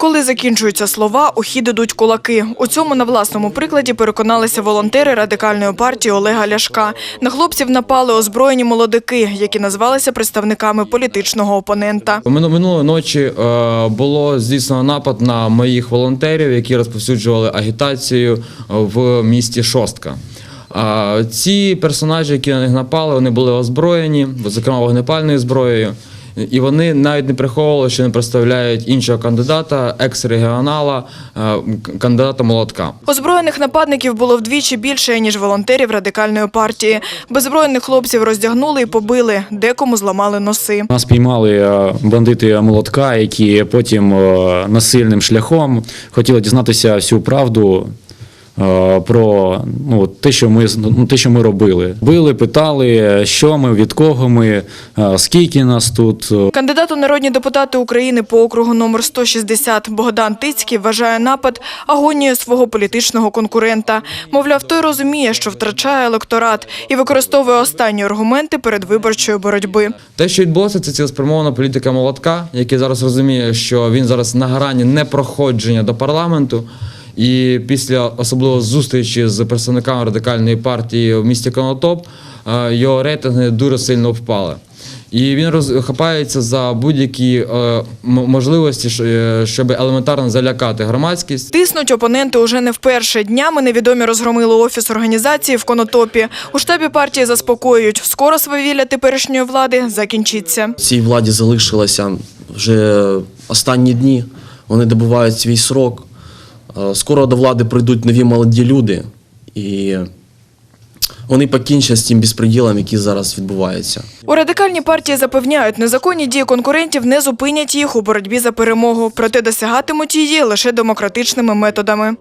Коли закінчуються слова, у хід ідуть кулаки. У цьому на власному прикладі переконалися волонтери радикальної партії Олега Ляшка. На хлопців напали озброєні молодики, які назвалися представниками політичного опонента. Мину- Минулої ночі е, було здійснено напад на моїх волонтерів, які розповсюджували агітацію в місті Шостка. Ці персонажі, які на них напали, вони були озброєні, зокрема вогнепальною зброєю. І вони навіть не приховували, що не представляють іншого кандидата, екс-регіонала, е, кандидата молотка. Озброєних нападників було вдвічі більше, ніж волонтерів радикальної партії. Беззбройних хлопців роздягнули і побили, декому зламали носи. Нас піймали е, бандити молотка, які потім е, насильним шляхом хотіли дізнатися всю правду. Е, Про ну, те, що ми ну, те, що ми робили, били, питали, що ми, від кого ми, е, скільки нас тут. е, Кандидат у народні депутати України по округу номер 160 Богдан Тицький вважає напад агонією свого політичного конкурента. Мовляв, той розуміє, що втрачає електорат і використовує останні аргументи передвиборчої боротьби. Те, що відбулося, це цілеспрямована політика молотка, який зараз розуміє, що він зараз на грані непроходження до парламенту. І після особливо зустрічі з представниками радикальної партії в місті Конотоп е, його рейтинги дуже сильно впали. І він роз- хапається за будь-які е, можливості, е, щоб елементарно залякати громадськість. Тиснуть опоненти уже не вперше. Днями невідомі розгромили офіс організації в Конотопі. У штабі партії заспокоюють, скоро свавілля теперішньої влади закінчиться. Цій владі залишилося вже останні дні. Вони добувають свій срок. Е, Скоро до влади прийдуть нові молоді люди, і вони покінчать з тим безпреділом, який зараз відбувається. У радикальній партії запевняють, незаконні дії конкурентів не зупинять їх у боротьбі за перемогу, проте досягатимуть її лише демократичними методами.